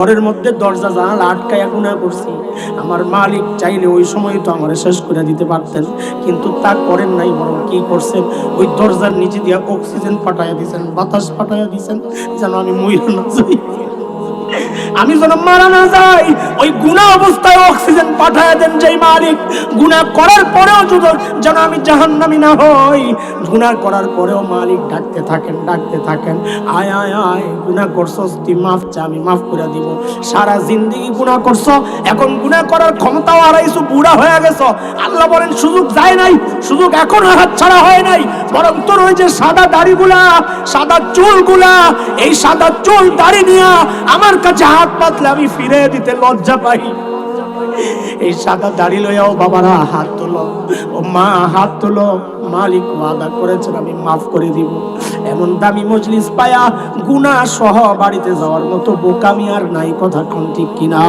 ঘরের মধ্যে দরজা জানাল আটকায় গুণা করছি। আমার মালিক চাইলে ওই সময় তো আমার শেষ করে দিতে পারতেন, কিন্তু তা করেন নাই, বরং কি করছেন? ওই দরজার নিচে দিয়া অক্সিজেন পাঠাইয়া দিয়েছেন বাতাস পাঠাইয়া দিয়েছেন যেন আমি মহিলা না যাই। আমি যেন মারা না যাই, ওই গুণা অবস্থায় অক্সিজেন পাঠায় দেন যেই মালিক। গুণা করার পরেও যদি যেন আমি জাহান্নামি না হই, গুণা করার পরেও মালিক ডাকতে থাকেন ডাকতে থাকেন। আয় আয় আয়, গুণা করছ তুই মাফ চা, আমি মাফ করে দিব। সারা জিন্দগি গুণা করছ, এখন গুণা করার ক্ষমতাও হারাইছো, বুড়া হয়ে গেছো। আল্লাহ বলেন, সুযোগ যায় নাই, সুযোগ এখন হাত ছাড়া হয় নাই। বরং তোর ওই যে সাদা দাড়িগুলা, সাদা চুলগুলা। এই সাদা চুল দাড়ি নিয়া আমার কাছে হাত পাতলে আমি ফিরে দিতে লজ্জা পাই। এই সাদা দাড়ি লইয়াও বাবারা, হাত তোলো। ও মা, হাত তোলো। মালিক ওয়াদা করেছেন, আমি মাফ করে দিব। এমন দামি মজলিস পায়া গুনাহ সহ বাড়িতে যাওয়ার মতো বোকামি আর নাই কথা কোন ঠিক কিনা?